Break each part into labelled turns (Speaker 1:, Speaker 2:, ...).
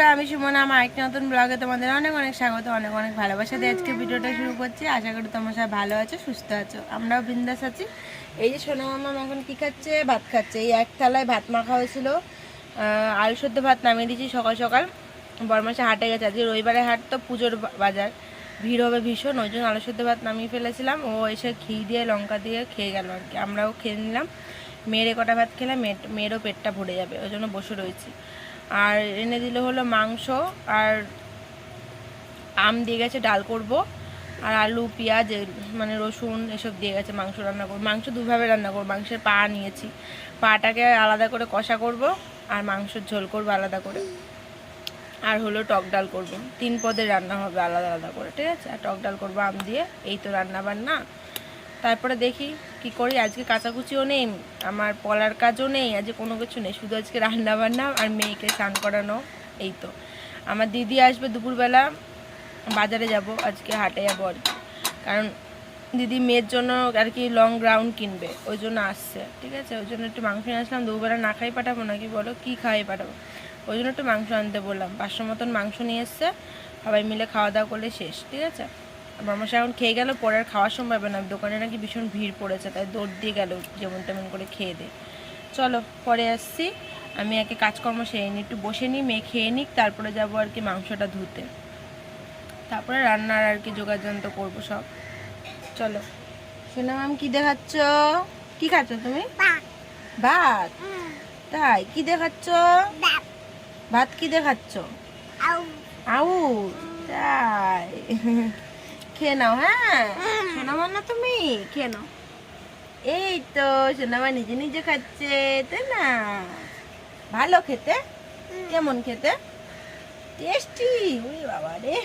Speaker 1: বন্ধুরা আমি সুমনা, আমার একটা নতুন ব্লগে তোমাদের অনেক অনেক স্বাগত, অনেক অনেক ভালোবাসা দিয়ে আজকে ভিডিওটা শুরু করছি। আশা করি তোমার সবাই ভালো আছো, সুস্থ আছো। আমরাও বিন্দাস আছি। এই যে সোনা মামা এখন কী খাচ্ছে? ভাত খাচ্ছে। এই এক থালায় ভাত মাখা হয়েছিল। আলু সদ্য ভাত নামিয়ে দিয়েছি সকাল সকাল। বরমাসে হাটে গেছে। আজকে রবিবারে হাট তো পুজোর বাজার। ভিড় হবে ভীষণ। ওই জন্য আলু সদ্য ভাত নামিয়ে ফেলেছিলাম। ও এসে ঘি দিয়ে, লঙ্কা দিয়ে খেয়ে গেল আর কি। আমরাও খেয়ে নিলাম। মেয়েরে কটা ভাত খেলে মেয়ে মেয়েরও পেটটা ভরে যাবে। ওই জন্য বসে রয়েছি। আর এনে দিল হলো মাংস আর আম দিয়ে গেছে, ডাল করব। আর আলু, পেঁয়াজ মানে রসুন, এসব দিয়ে গেছে মাংস রান্না করব। মাংস দুভাবে রান্না করব, মাংসের পা নিয়েছি। পাটাকে আলাদা করে কষা করব আর মাংসের ঝোল করব আলাদা করে। আর হলো টক ডাল করব। তিন পদের রান্না হবে আলাদা আলাদা করে, ঠিক আছে? আর টক ডাল করব আম দিয়ে। এই তো রান্না বান্না তারপরে দেখি কি করি, আজকে কাচাকুচিও নেই, আমার পলার কাজও নেই, আজকে কোনো কিছু নেই, শুধু আজকে রান্না বান্না আর মেয়েকে স্নান করানো, এই তো। আমার দিদি আসবে দুপুরবেলা, বাজারে যাব, আজকে হাটে যাব আর কারণ দিদি মেয়ের জন্য আর কি লং গ্রাউন্ড কিনবে, ওই জন্য আসছে, ঠিক আছে? ওই জন্য একটু মাংস নিয়ে আসলাম, দুপুরবেলা না খাই পাঠাবো নাকি বলো? কি খাই পাঠাবো? ওই জন্য একটু মাংস আনতে বললাম, পাঁচশো মতন মাংস নিয়ে এসছে, সবাই মিলে খাওয়া দাওয়া করলে শেষ, ঠিক আছে? বর্মশা এখন খেয়ে গেল পরে আর খাওয়া সম্ভব হবে না। দোকানে নাকি ভীষণ ভিড় পড়েছে তাই দৌড় দিয়ে গেল যেমন তেমন করে খেয়ে দে। চলো পরে আসছি। আমি একে কাজকর্ম সেরে নিই একটু বসে নিই মেয়ে খেয়ে নিক তারপরে যাব আর কি মাংসটা ধুতে। তারপরে রান্নার আর কি যোগাযন্ত্র করব সব। চলো। শোনা মাম কি দেখাচ্ছ? কি খাচ্ছ তুমি? ভাত। তাই কি দেখাচ্ছ? ভাত। কি দেখাচ্ছ? আউ তাই। খেয়ে নাও হ্যাঁ? শোনামা না তুমি খেয়ে নাও। এই তো সোনামা নিজে নিজে খাচ্ছে তাই না? ভালো খেতে? কেমন খেতে? টেস্টি? ওই বাবা রে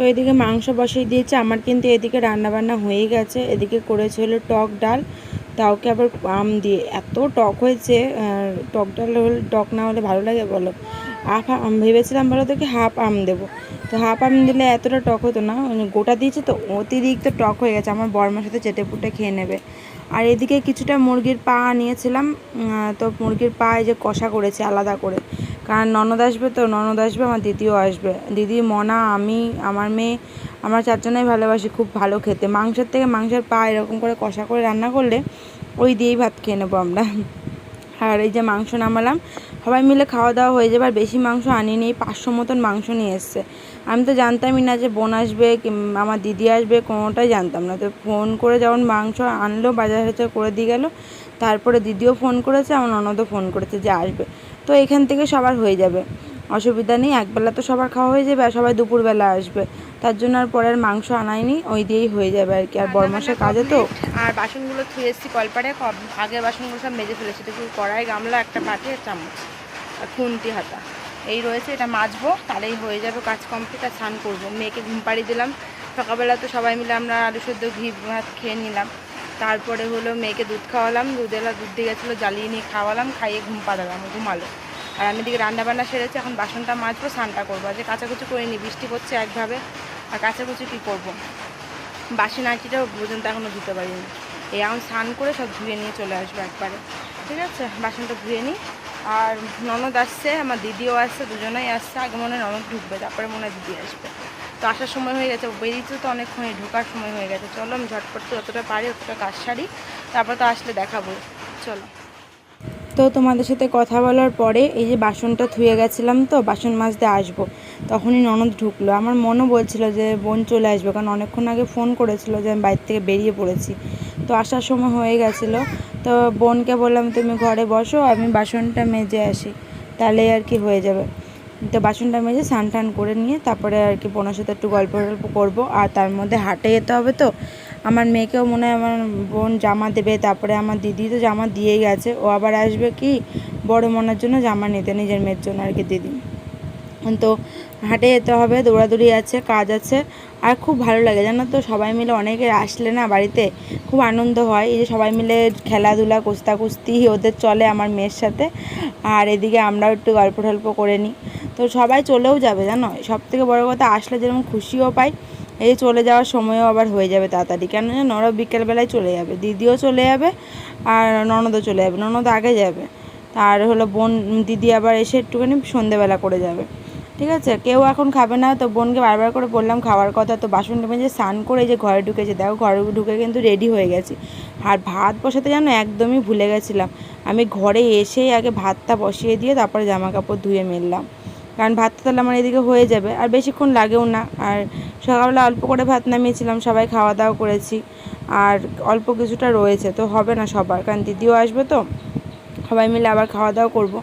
Speaker 1: তো এদিকে মাংস বসিয়ে দিয়েছে। আমার কিন্তু এদিকে রান্না বান্না হয়ে গেছে। এদিকে করেছে হলো টক ডাল। তাওকে আবার আম দিয়ে। এত টক হয়েছে। টক ডাল হলে, টক না হলে ভালো লাগে বলো? হাফ আম ভেবেছিলাম বলো তোকে হাফ আম দেবো। তো হাফ আম দিলে এতটা টক হতো না। মানে গোটা দিয়েছে তো অতিরিক্ত টক হয়ে গেছে। আমার বর্মার সাথে চেটে পুটে খেয়ে নেবে। আর এদিকে কিছুটা মুরগির পা নিয়েছিলাম। তো মুরগির পা এই যে কষা করেছে আলাদা করে। কারণ ননদ আসবে তো, ননদ আসবে, আমার দিদিও আসবে। দিদি, মনা, আমি, আমার মেয়ে, আমার চারজনেই ভালোবাসি, খুব ভালো খেতে। মাংসের থেকে মাংসের পা এরকম করে কষা করে রান্না করলে ওই দিয়েই ভাত খেয়ে নেব আমরা। আর এই যে মাংস নামালাম, সবাই মিলে খাওয়া দাওয়া হয়ে যাবে, আর বেশি মাংস আনিনি, এই পাঁচশো মতন মাংস নিয়ে এসছে। আমি তো জানতামই না যে বোন আসবে আমার দিদি আসবে, কোনোটাই জানতাম না। তো ফোন করে যখন মাংস আনলো, বাজার হাজার করে দিয়ে গেল, তারপরে দিদিও ফোন করেছে, আমার ননদও ফোন করেছে যে আসবে। তো এখান থেকে সবার হয়ে যাবে। অসুবিধা নেই একবেলা তো সবার খাওয়া হয়ে যাবে আর সবাই দুপুরবেলা আসবে। তার জন্য আর পরের মাংস আনাইনি ওই দিয়েই হয়ে যাবে আর কি। আর বরমাসের কাজে তো আর বাসনগুলো ধুয়ে এসেছি কলপাড়ে আগের বাসনগুলো সব মেজে ফেলেছি। দেখি কড়াই গামলা একটা বাটি চামচ আর খুন্তি হাতা। এই রয়েছে এটা মাজবো তাহলেই হয়ে যাবে কাজ কমপ্লিট আর স্নান করব। মেয়েকে ঘুম পাড়িয়ে দিলাম। সকালবেলা তো সবাই মিলে আমরা আলু সেদ্ধ ঘি ভাত খেয়ে নিলাম। তারপরে হলো মেয়েকে দুধ খাওয়ালাম দুধেলা দুধ দিয়ে গেছিল, জ্বালিয়ে নিয়ে খাওয়ালাম, খাইয়ে ঘুম পাড়ালাম, ঘুমালো। আর আমি দিকে রান্না বান্না সেরেছি, এখন বাসনটা মাজবো, স্নানটা করব। আজকে করে নি বৃষ্টি করছে একভাবে, আর কাচাকুচি কী করব? বাসি নাচিটাও পর্যন্ত এখনও ধুতে পারিনি। এই এখন স্নান করে সব ধুয়ে নিয়ে চলে আসব একবারে। ঠিক আছে? বাসনটা ধুয়ে নিই। আর ননদ আসছে, আমার দিদিও আসছে, দুজনেই আসছে, আগে মনে হয় ননদ ঢুকবে, তারপরে মনে হয় দিদি আসবে। তো আসার সময় হয়ে গেছে বেরিয়েছে তো অনেকক্ষণই ঢোকার সময় হয়ে গেছে। চলো আমি ঝটপট যতটা পারি অতটা কাজ সারি, তারপর তো আসলে দেখাবো। চলো। তো তোমাদের সাথে কথা বলার পরে এই যে বাসনটা ধুয়ে গেছিলাম তো, বাসন মাজতে আসব। তখনই ননদ ঢুকলো। আমার মনও বলছিল যে বোন চলে আসবে, কারণ অনেকক্ষণ আগে ফোন করেছিল যে আমি বাইরে থেকে বেরিয়ে পড়েছি। তো আসার সময় হয়ে গেছিল। তো বোনকে বললাম, তুমি ঘরে বসো, আমি বাসনটা মেজে আসি। তাহলে আর কি হয়ে যাবে। তো বাসনটা মেজে স্নান টান করে নিয়ে তারপরে আর কি বোনের সাথে একটু গল্প টল্প করব। আর তার মধ্যে হাটে যেতে হবে তো। আমার মেয়েকেও মনে হয় আমার বোন জামা দেবে, তারপরে আমার দিদি তো জামা দিয়েই গেছে। ও আবার আসবে কি? বড় মনের জন্য জামা নিতে, নিজের মেয়ের জন্য আর কি দিদি। তো হাটে যেতে হবে, দৌড়াদৌড়ি আছে, কাজ আছে। আর খুব ভালো লাগে, জানো তো? সবাই মিলে অনেকে আসলে না বাড়িতে খুব আনন্দ হয়। এই যে সবাই মিলে খেলাধুলা কুস্তা ওদের চলে আমার মেয়ের সাথে। আর এদিকে আমরাও একটু গল্প টল্প করে নিই। তো সবাই চলেও যাবে, জানো? সব থেকে বড়ো কথা, আসলে যেরকম খুশিও পাই, এই চলে যাওয়ার সময়ও আবার হয়ে যাবে তাড়াতাড়ি। কেন জানো ওরা বিকেলবেলায় চলে যাবে। দিদিও চলে যাবে আর ননদও চলে যাবে। ননদ আগে যাবে। আর হলো বোন, দিদি আবার এসে একটুখানি সন্ধেবেলা করে যাবে। ঠিক আছে? কেউ এখন খাবে না, তো বোনকে বারবার করে বললাম খাওয়ার কথা, তো বাসন মেজে স্নান করে যে ঘরে ঢুকেছে, দেখো ঘরে ঢুকে কিন্তু রেডি হয়ে গেছি। আর ভাত বসাতে যেন একদমই ভুলে গেছিলাম। আমি ঘরে এসেই আগে ভাতটা বসিয়ে দিয়ে তারপরে জামা কাপড় ধুয়ে মেললাম। কারণ ভাতটা তাহলে আমার এদিকে হয়ে যাবে, আর বেশিক্ষণ লাগেও না। আর সকালবেলা অল্প করে ভাত নামিয়েছিলাম, সবাই খাওয়া দাওয়া করেছি। আর অল্প কিছুটা রয়েছে, তো হবে না সবার। কারণ দিদিও আসবে তো, সবাই মিলে আবার খাওয়া দাওয়া করব।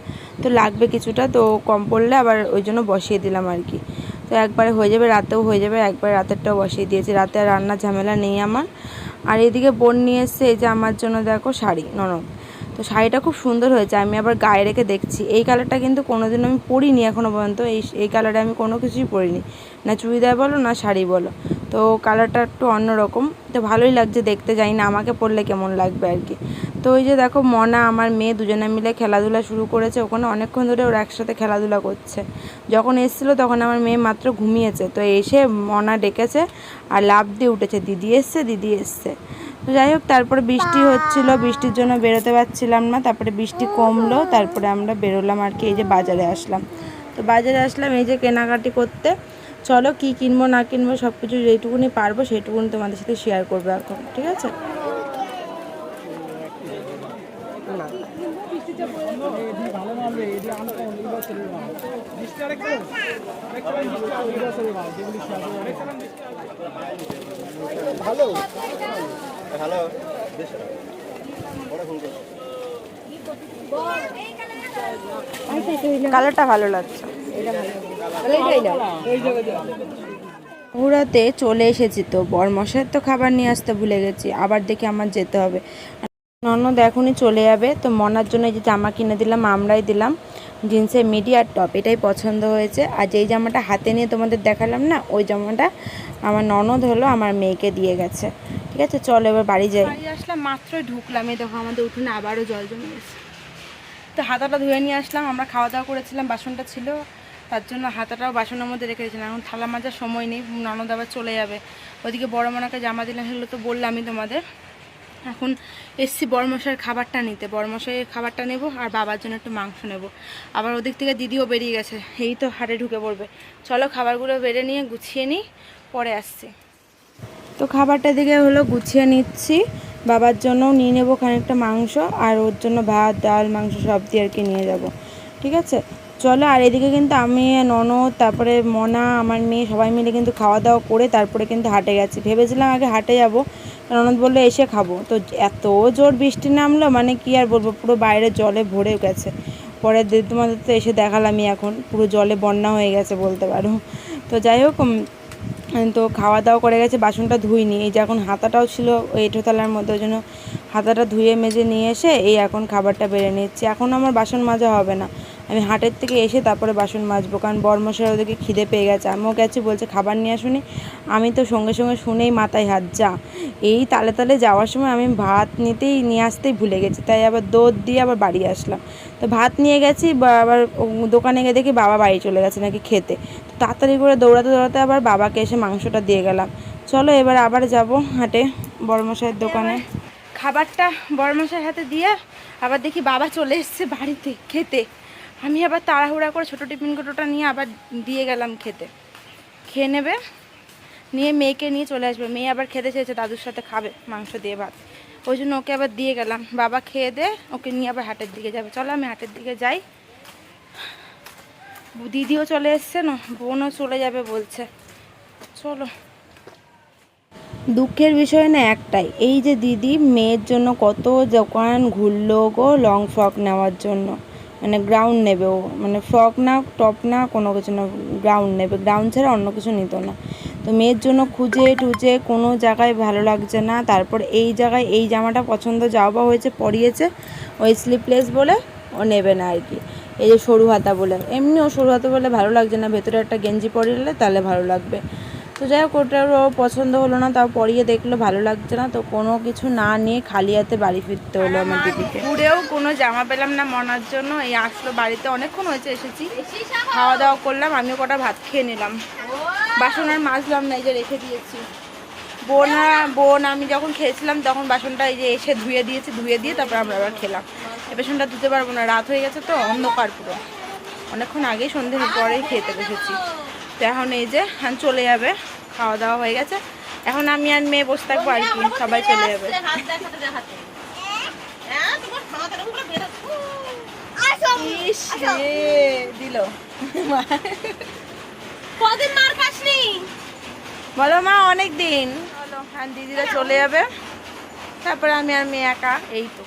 Speaker 1: তো লাগবে কিছুটা, তো কম পড়লে আবার ওই জন্য বসিয়ে দিলাম আর কি। তো একবারে হয়ে যাবে, রাতেও হয়ে যাবে, একবার রাতেরটাও বসিয়ে দিয়েছি। রাতে আর রান্নার ঝামেলা নেই আমার। আর এদিকে বোন নিয়ে এসছে, এই যে আমার জন্য দেখো শাড়ি, নরম। তো শাড়িটা খুব সুন্দর হয়েছে, আমি আবার গায়ে রেখে দেখছি। এই কালারটা কিন্তু কোনোদিন আমি পরিনি এখনও পর্যন্ত, এই এই কালারে আমি কোনো কিছুই পরিনি। না চুড়িদার বলো, না শাড়ি বলো। তো কালারটা একটু অন্যরকম। তো ভালোই লাগছে দেখতে, জানি না আমাকে পরলে কেমন লাগবে আর কি। তো ওই যে দেখো মনা, আমার মেয়ে দুজনে মিলে খেলাধুলা শুরু করেছে। ওখানে অনেকক্ষণ ধরে ওরা একসাথে খেলাধুলা করছে। যখন এসেছিল তখন আমার মেয়ে মাত্র ঘুমিয়েছে। তো এসে মনা ডেকেছে আর লাভ দিয়ে উঠেছে, দিদি এসছে দিদি এসছে। তো যাই হোক, তারপরে বৃষ্টি হচ্ছিল, বৃষ্টির জন্য বেরোতে পারছিলাম না। তারপরে বৃষ্টি কমলো, তারপরে আমরা বেরোলাম আর কি, এই যে বাজারে আসলাম। তো বাজারে আসলাম এই যে কেনাকাটি করতে। চলো কি কিনবো, না কিনবো সব কিছু যেটুকুনি পারব, সেইটুকুনি তোমাদের সাথে শেয়ার করব এখন, ঠিক আছে?
Speaker 2: করছি
Speaker 1: কালারটা ভালো লাগছে। ঘোরাতে চলে এসেছি তো বরমশাইয়ের তো খাবার নিয়ে আসতে ভুলে গেছি, আবার দেখি আমার যেতে হবে। ননদ এখনই চলে যাবে। তো মনার জন্য এই যে জামা কিনে দিলাম, আমরাই দিলাম। জিন্সের মিডিয়ার টপ, এটাই পছন্দ হয়েছে। আর যেই জামাটা হাতে নিয়ে তোমাদের দেখালাম না, ওই জামাটা আমার ননদ হলো, আমার মেয়েকে দিয়ে গেছে। ঠিক আছে, চলো এবার বাড়ি যাই। আসলাম, মাত্রই ঢুকলাম। এই দেখো, আমাদের উঠোনে আবারও জল জমে গেছে। তো হাতাটা ধুয়ে নিয়ে আসলাম, আমরা খাওয়া দাওয়া করেছিলাম, বাসনটা ছিল। তার জন্য হাতাটাও বাসনের মধ্যে রেখে দিয়েছিলাম। এখন থালা মাজার সময় নেই, ননদ আবার চলে যাবে। ওদিকে বড় মনাকে জামা দিলাম, সেগুলো তো বললামই তোমাদের। এখন এসছি বড়মশাইয়ের খাবারটা নিতে। বড়মশাইয়ের খাবারটা নেব আর বাবার জন্য একটু মাংস নেব। আবার ওদিক থেকে দিদিও বেরিয়ে গেছে, এই তো হাটে ঢুকে পড়বে। চলো খাবারগুলো বেড়ে নিয়ে গুছিয়ে নিই, পরে আসছি। তো খাবারটা দিকে হলো গুছিয়ে নিচ্ছি। বাবার জন্যও নিয়ে নেব খানিকটা মাংস আর ওর জন্য ভাত, ডাল, মাংস সব দিয়ে আর কি নিয়ে যাব। ঠিক আছে? চলো, আর এদিকে কিন্তু আমি, ননদ, তারপরে মনা, আমার মেয়ে সবাই মিলে কিন্তু খাওয়া দাওয়া করে তারপরে কিন্তু হাটে গেছি। ভেবেছিলাম আগে হাটে যাব ননদ বলল, এসে খাব। তো এত জোর বৃষ্টি নামলো মানে কি আর বলব, পুরো বাইরে জলে ভরে গেছে। পরে তোমাদের তো এসে দেখালামই এখন, পুরো জলে বন্যা হয়ে গেছে বলতে পারো। তো যাই হোক তো খাওয়া দাওয়া করে গেছে, বাসনটা ধুইনি। এই যে এখন হাতাটাও ছিল এঁঠোতলার মধ্যে, ওই জন্য হাতাটা ধুয়ে মেজে নিয়ে এসে এই এখন খাবারটা বেড়ে নিচ্ছি এখন আমার বাসন মাজা হবে না। আমি হাটের থেকে এসে তারপরে বাসন মাজবো, কারণ বর্মশাই ওদেরকে খিদে পেয়ে গেছে। আমিও গেছি, বলছে, খাবার নিয়ে আসুনি। আমি তো সঙ্গে সঙ্গে শুনেই মাথায় হাত, যা। এই তালে তালে যাওয়ার সময় আমি ভাত নিতেই, নিয়ে আসতেই ভুলে গেছি। তাই আবার দৌড় দিয়ে আবার বাড়ি আসলাম। তো ভাত নিয়ে গেছি আবার দোকানে গিয়ে দেখি বাবা বাড়ি চলে গেছে নাকি খেতে। তো তাড়াতাড়ি করে দৌড়াতে দৌড়াতে আবার বাবাকে এসে মাংসটা দিয়ে গেলাম। চলো এবার আবার যাব হাটে বড়মশাইয়ের দোকানে। খাবারটা বড়মশাইয়ের হাতে দিয়ে আবার দেখি বাবা চলে এসছে বাড়িতে খেতে। আমি আবার তাড়াহুড়া করে ছোটো টিফিন কোটোটা নিয়ে আবার দিয়ে গেলাম খেতে। খেয়ে নেবে, নিয়ে মেয়েকে নিয়ে চলে আসবে। মেয়ে আবার খেতে চেয়েছে, দাদুর সাথে খাবে, মাংস দিয়ে ভাত। ওই জন্য ওকে আবার দিয়ে গেলাম। বাবা খেয়ে দে, ওকে নিয়ে আবার হাটের দিকে যাবে। চলো আমি হাটের দিকে যাই। দিদিও চলে এসছে না, বোনও চলে যাবে বলছে। চলো। দুঃখের বিষয় না একটাই, এই যে দিদি মেয়ের জন্য কত দোকান ঘুরলো গো লং ফ্রক নেওয়ার জন্য। মানে গ্রাউন্ড নেবে ও। মানে ফ্রক না টপ না কোনো কিছু না গ্রাউন্ড নেবে। গ্রাউন্ড ছাড়া অন্য কিছু নিত না। তো মেয়ের জন্য খুঁজে টুজে কোনো জায়গায় ভালো লাগছে না। তারপর এই জায়গায় এই জামাটা পছন্দ যাওয়া হয়েছে পরিয়েছে, ওই স্লিপলেস বলে ও নেবে না আর কি। এই যে সরু হাতা বলে। এমনিও সরু হাতা বলে ভালো লাগছে না। ভেতরে একটা গেঞ্জি পরিয়ে তাহলে ভালো লাগবে। তো যাই হোক ওটারও পছন্দ হলো না তাও পরিয়ে দেখল ভালো লাগছে না তো কোনো কিছু না নিয়ে খালি হাতে বাড়ি ফিরতে হলো আমার দিদিকে। ঘুরেও কোনো জামা পেলাম না মনার জন্য এই আসলো বাড়িতে অনেকক্ষণ হয়েছে এসেছি। খাওয়া দাওয়া করলাম আমি কটা ভাত খেয়ে নিলাম। বাসন আর মাজলাম না এই যে রেখে দিয়েছি। বোন বোন আমি যখন খেয়েছিলাম তখন বাসনটা এই যে এসে ধুয়ে দিয়েছি ধুয়ে দিয়ে তারপর আমরা আবার খেলাম। এ বাসনটা ধুতে পারব না রাত হয়ে গেছে তো অন্ধকার পুরো। অনেকক্ষণ আগেই সন্ধ্যের পরেই খেতে বসেছি। তো এখন এই যে চলে যাবে। খাওয়া দাওয়া হয়ে গেছে। এখন আমি আর মেয়ে বসে থাকব আর কি সবাই চলে যাবে। দিল। বলো মা অনেক দিন দিদিরা চলে যাবে। তারপরে আমি আর মেয়ে একা এই তো।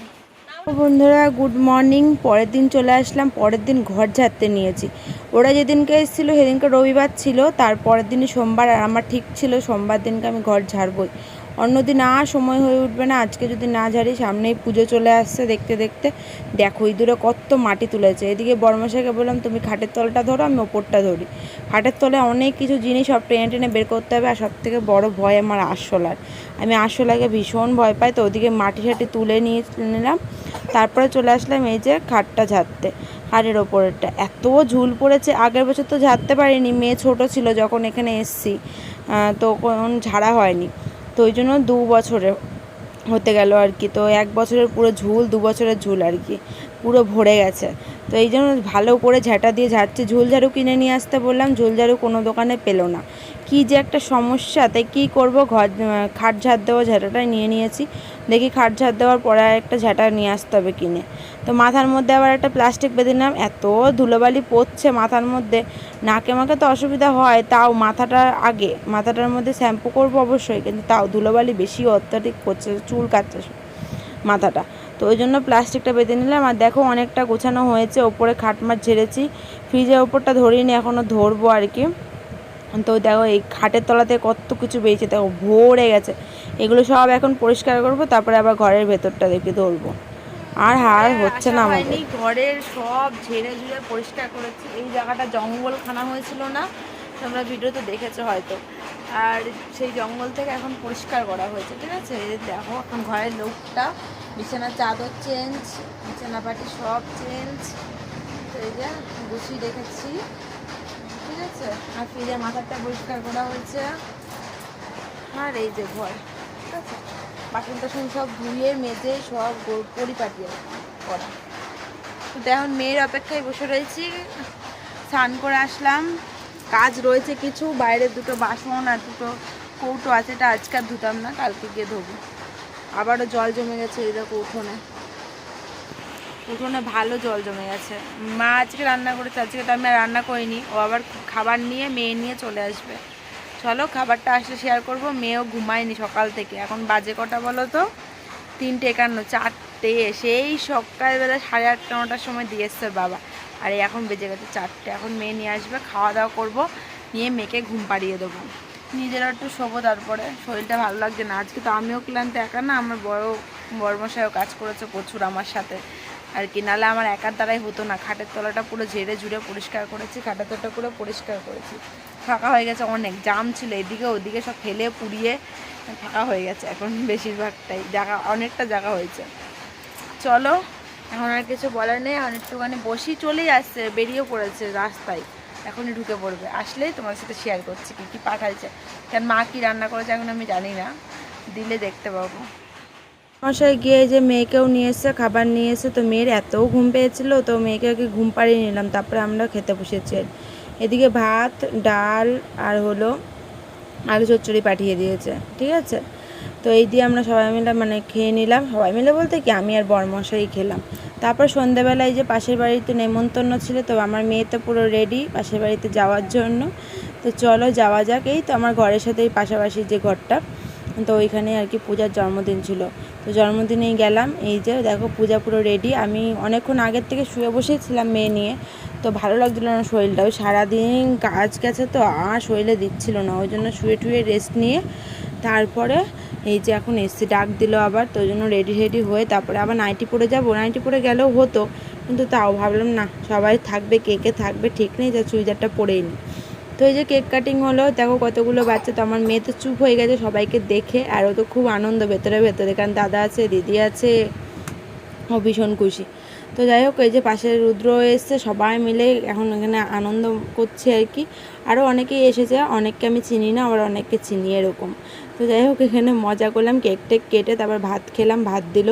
Speaker 1: বন্ধুরা গুড মর্নিং পরের দিন চলে আসলাম, পরের দিন ঘর ঝাড়তে নিয়েছি। ওরা যেদিনকে এসেছিল, সেদিনকে রবিবার ছিল, তার পরের দিনই সোমবার, আর আমার ঠিক ছিল সোমবার দিনকে আমি ঘর ঝাড়বই। অন্যদিন আর সময় হয়ে উঠবে না। আজকে যদি না ঝাড়ি, সামনেই পুজো চলে আসছে দেখতে দেখতে। দেখো এই দূরে কত মাটি তুলেছে। এদিকে বর্মশাইকে বললাম, তুমি খাটের তলটা ধরো, আমি ওপরটা ধরি। খাটের তলে অনেক কিছু জিনিস সব টেনে টেনে বের করতে হবে। আর সব থেকে বড় ভয় আমার আরশোলার। আমি আরশোলাকে ভীষণ ভয় পাই। তো ওদিকে মাটি সাটি তুলে নিয়ে নিলাম। তারপরে চলে আসলাম এই যে খাটটা ঝাড়তে, খাটের ওপরেরটা। এত ঝুল পড়েছে। আগের বছর তো ঝাড়তে পারিনি। মেয়ে ছোট ছিল যখন এখানে এসছি। তো ঝাড়া হয়নি। তো ওই জন্য দু বছরে হতে গেল আর কি। তো এক বছরের পুরো ঝুল, দু বছরের ঝুল আর কি। পুরো ভরে গেছে। তো এই জন্য ভালো করে ঝাঁটা দিয়ে ঝাড়ছে। ঝুল ঝাড়ু কিনে নিয়ে আসতে বললাম, ঝুল ঝাড়ু কোনো দোকানে পেল না। কি যে একটা সমস্যা, তাই কী করব? ঘর খাট ঝাড় দেওয়া ঝাঁটাটাই নিয়ে নিয়েছি। দেখি খাট ঝাড় দেওয়ার পরে আর একটা ঝাঁটা নিয়ে আসতে হবে কিনে। তো মাথার মধ্যে আবার একটা প্লাস্টিক বেঁধে নিলাম, এত ধুলোবালি পড়ছে মাথার মধ্যে। নাকে মাকে তো অসুবিধা হয়, তাও মাথাটা আগে, মাথাটার মধ্যে শ্যাম্পু করব অবশ্যই, কিন্তু তাও ধুলোবালি বেশি অত্যাধিক করছে, চুল কাটছে মাথাটা। তো ওই জন্য প্লাস্টিকটা বেঁধে নিলাম, আর দেখো অনেকটা গোছানো হয়েছে, ওপরে খাটমাট ঝেড়েছি ফ্রিজের ওপরটা ধরিনি এখনও ধরবো আর কি। তো দেখো এই খাটের তলাতে কত কিছু বেরিয়েছে দেখো ভরে গেছে। এগুলো সব এখন পরিষ্কার করব তারপরে আবার ঘরের ভেতরটা দেখে ধরবো। আর হার হচ্ছে না আমাদের। ঘরের সব ঝেড়ে ঝুড়ে পরিষ্কার করেছি। এই জায়গাটা জঙ্গলখানা হয়েছিল না তোমরা ভিডিওতে দেখেছ হয়তো। আর সেই জঙ্গল থেকে এখন পরিষ্কার করা হয়েছে ঠিক আছে? দেখো এখন ঘরের লোকটা বিছানার চাদর চেঞ্জ বিছানা পাটি সব চেঞ্জ। তো এই যে গুছিয়ে রেখেছি ঠিক আছে? আর ফিরে মাথাটা পরিষ্কার করা হয়েছে। আর এই যে ঘর। ঠিক আছে? বাসন টাসন সব ধুয়ে, মেজে, সব পরিপাটি করা। তো এখন মেয়ের অপেক্ষায় বসে রয়েছি। স্নান করে আসলাম। কাজ রয়েছে কিছু। বাইরে দুটো বাসন আর দুটো কৌটো আছে। এটা আজকে আর ধুতাম না, কালকে গিয়ে ধোবো। আবারও জল জমে গেছে এই দেখো উঠোনে। উঠোনে ভালো জল জমে গেছে। মা আজকে রান্না করেছে, আজকে তো আমি রান্না করিনি। ও আবার খাবার নিয়ে, মেয়ে নিয়ে চলে আসবে। চলো খাবারটা আসলে শেয়ার করব। মেয়েও ঘুমায়নি সকাল থেকে। এখন বাজে কটা বলো তো? তিনটে একান্ন, চারটে। সেই সকালবেলা সাড়ে আটটা, নটার সময় দিয়ে এসছে বাবা। আর, এখন বেজে গেছে চারটে। এখন মেয়ে নিয়ে আসবে, খাওয়া দাওয়া করব, নিয়ে মেয়েকে ঘুম পাড়িয়ে দেবো। নিজেরা একটু শোবো তারপরে। শরীরটা ভালো লাগছে না। আজকে তো আমিও ক্লান্ত, একা না। আমার বড় বড়মশাইও কাজ করেছে প্রচুর আমার সাথে। আর কি, নাহলে আমার একার দ্বারাই হতো না। খাটের তলাটা পুরো ঝেড়ে ঝুড়ে পরিষ্কার করেছি, খাটের তলাটা পুরো পরিষ্কার করেছি। ফাঁকা হয়ে গেছে অনেক, জাম ছিল, এদিকে ওদিকে সব ফেলে পুড়িয়ে ফাঁকা হয়ে গেছে এখন বেশিরভাগটাই, জায়গা, অনেকটা জায়গা হয়েছে। চলো, এখন আর কিছু বলার নেই, এখন একটুখানি বসি, চলেই আসছে, বেরিয়ে পড়েছে রাস্তায়। এখনই ঢুকে পড়বে, আসলেই তোমার সাথে শেয়ার করছি, কী কী পাঠাইছে। কারণ মা কী রান্না করেছে এখন আমি জানি না, দিলে দেখতে পাবো। মশাই গিয়ে যে মেয়েকেও নিয়ে এসে খাবার নিয়ে এসে তো মেয়ের এত ঘুম পেয়েছিল, তো মেয়েকে আগে ঘুম পাড়িয়ে নিলাম। তারপরে আমরা খেতে বসেছি। এদিকে ভাত, ডাল আর হলো আলু চচ্চড়ি পাঠিয়ে দিয়েছে, ঠিক আছে? তো এই দিয়ে আমরা সবাই মিলে মানে খেয়ে নিলাম। সবাই মিলে বলতে কি, আমি আর বরমশাই খেলাম। তারপর সন্ধ্যেবেলায় যে পাশের বাড়িতে নেমন্তন্ন ছিল, তো আমার মেয়ে তো পুরো রেডি পাশের বাড়িতে যাওয়ার জন্য। তো চলো যাওয়া যাক। এই তো আমার ঘরের সাথে এই পাশাপাশি যে ঘরটা। তো ওইখানে আর কি পূজার জন্মদিন ছিল। তো জন্মদিনেই গেলাম, এই যে দেখো পূজা পুরো রেডি আমি অনেকক্ষণ আগের থেকে শুয়ে বসেছিলাম মেয়ে নিয়ে, তো ভালো লাগছিল না শরীরটা। ওই সারাদিন কাজ গেছে তো, আর শরীরে দিচ্ছিল না। ওই জন্য শুয়ে টুয়ে রেস্ট নিয়ে তারপরে এই যে এখন এসছি, ডাক দিল আবার, তো জন্য রেডি রেডি হয়ে তারপরে আবার নাইটি পরে যাব। নাইটি পরে গেলেও হতো, কিন্তু তাও ভাবলাম না, সবাই থাকবে, কে কে থাকবে, ঠিক নেই, যা চুড়িদারটা পরেই নি। তো এই যে কেক কাটিং হলো, দেখো কতগুলো বাচ্চা, তো আমার মেয়ে তো চুপ হয়ে গেছে সবাইকে দেখে, আর ও তো খুব আনন্দ ভেতরে ভেতরে, কারণ দাদা আছে, দিদি আছে ও ভীষণ খুশি তো যাই হোক, এই যে পাশের রুদ্র এসছে, সবাই মিলে এখন এখানে আনন্দ করছে আর কি। আরও অনেকেই এসেছে, অনেককে আমি চিনি না, আবার অনেককে চিনি এরকম। তো যাই হোক, এখানে মজা করলাম কেক টেক কেটে তারপর ভাত খেলাম, ভাত দিল।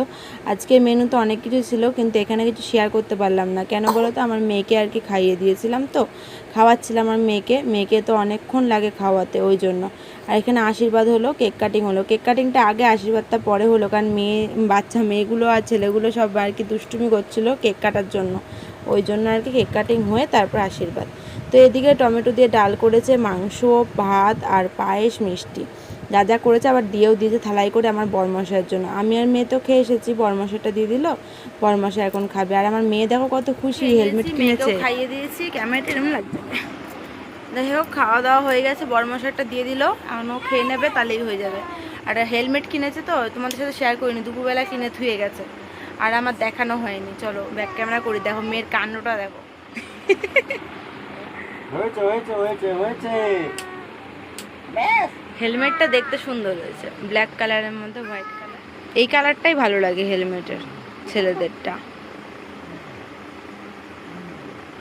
Speaker 1: আজকে মেনু তো অনেক কিছু ছিল, কিন্তু এখানে কিছু শেয়ার করতে পারলাম না। কেন বলো তো, আমার মেয়েকে আর কি খাইয়ে দিয়েছিলাম তো। খাওয়াচ্ছিলাম আমার মেয়েকে মেয়েকে তো অনেকক্ষণ লাগে খাওয়াতে, ওই জন্য। আর এখানে আশীর্বাদ হলো কেক কাটিং হলো। কেক কাটিংটা আগে আশীর্বাদটা পরে হলো, কারণ মেয়ে, বাচ্চা মেয়েগুলো আর ছেলেগুলো সব আর কি দুষ্টুমি করছিল কেক কাটার জন্য। ওই জন্য আর কি কেক কাটিং হয়ে তারপর আশীর্বাদ। তো এদিকে টমেটো দিয়ে ডাল করেছে, মাংস, ভাত আর পায়েস মিষ্টি। যা যা করেছে আবার দিয়েও দিয়েছে থালাই করে আমার বরমশাইয়ের জন্য। আমি আর মেয়ে তো খেয়ে এসেছি বরমশাইটা দিয়ে দিল বরমশাই এখন খাবে। আর আমার মেয়ে দেখো কত খুশি হেলমেট কিনেছে। খাইয়ে দিয়েছি ক্যামেরাটা এরকম লাগছে। যাই হোক খাওয়া দাওয়া হয়ে গেছে বরমশাইটা দিয়ে দিল। এখন ও খেয়ে নেবে তাহলেই হয়ে যাবে। আর হেলমেট কিনেছে তো তোমাদের সাথে শেয়ার করিনি দুপুরবেলা কিনে ধুয়ে গেছে। আর আমার দেখানো হয়নি চলো ব্যাক ক্যামেরা করি দেখো মেয়ের কান্নটা দেখো।
Speaker 2: হয়েছে হয়েছে হয়েছে হয়েছে।
Speaker 3: ব্যাস।
Speaker 1: হেলমেটটা দেখতে সুন্দর হয়েছে। ব্ল্যাক কালারের মধ্যে হোয়াইট কালার এই কালারটাই ভালো লাগে হেলমেটের ছেলেদেরটা।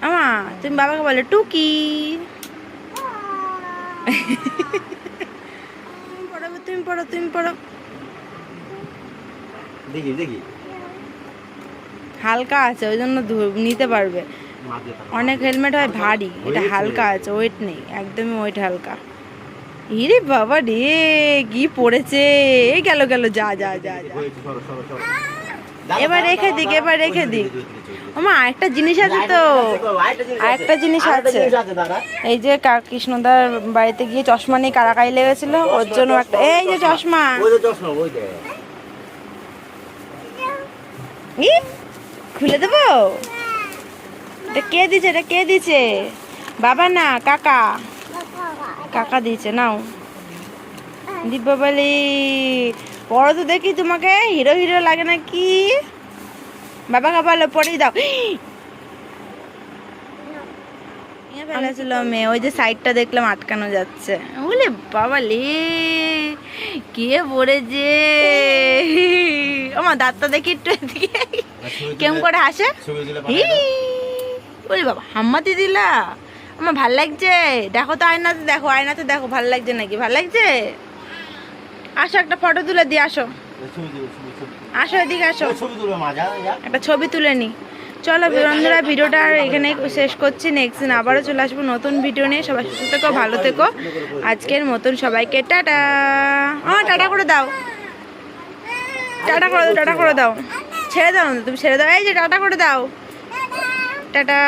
Speaker 1: আমা তুমি বাবাকে বলো টুকি। পড়ো তুমি পড়ো তুমি পড়ো।
Speaker 2: দেখি দেখি।
Speaker 1: হালকা আছে ওই জন্য ধু- নিতে পারবে। অনেক হেলমেট হয় ভারী এটা হালকা আছে ওয়েট নেই একদমই ওয়েট হালকা। ইরে বাবা রে কি পড়েছে? গেল গেল যা যা যা যা। এবার রেখে দিক এবার রেখে দিক। ওমা একটা জিনিস আছে তো। আরেকটা জিনিস আছে। এই যে কৃষ্ণদার বাড়িতে গিয়ে চশমা নিয়ে কারাকাই লেগেছিল ওর জন্য একটা এই যে চশমা। খুলে দেবো? এটা কে দিছে এটা কে দিছে? বাবা না কাকা। কাকা দিয়েছে নাও। দিব্যা বলি পড়ো তো দেখি তোমাকে হিরো হিরো লাগে না কি? বাবাকে বলো পড়েই দাও। ফেলেছিল মেয়ে ওই যে সাইডটা দেখলাম আটকানো যাচ্ছে। বলে বাবা লে কে পড়েছে? আমার দাঁতটা দেখি একটু এদিকে। কেমন করে হাসে! ওরে বাবা হাম্মাতি দিলা। আমার ভালো লাগছে? দেখো তো আয়নাতে, দেখো আয়নাতে দেখো, ভালো লাগছে নাকি? ভালো লাগছে? আসো, একটা ফটো তুলে দিয়ে আসো। আসো এদিকে, আসো। একটা ছবি তুলে নি। চলো বন্ধুরা, ভিডিওটা আর এখানে শেষ করছি। নেক্সট দিন আবারও চলে আসব নতুন ভিডিও নিয়ে। সবাই সুস্থ থেকো, ভালো থেকো। আজকের মতন সবাইকে টাটা। আমার টাটা করে দাও। টাটা করে দাও, টাটা করে দাও। ছেড়ে দাও, তুমি ছেড়ে দাও। এই যে, টাটা করে দাও। টাটা।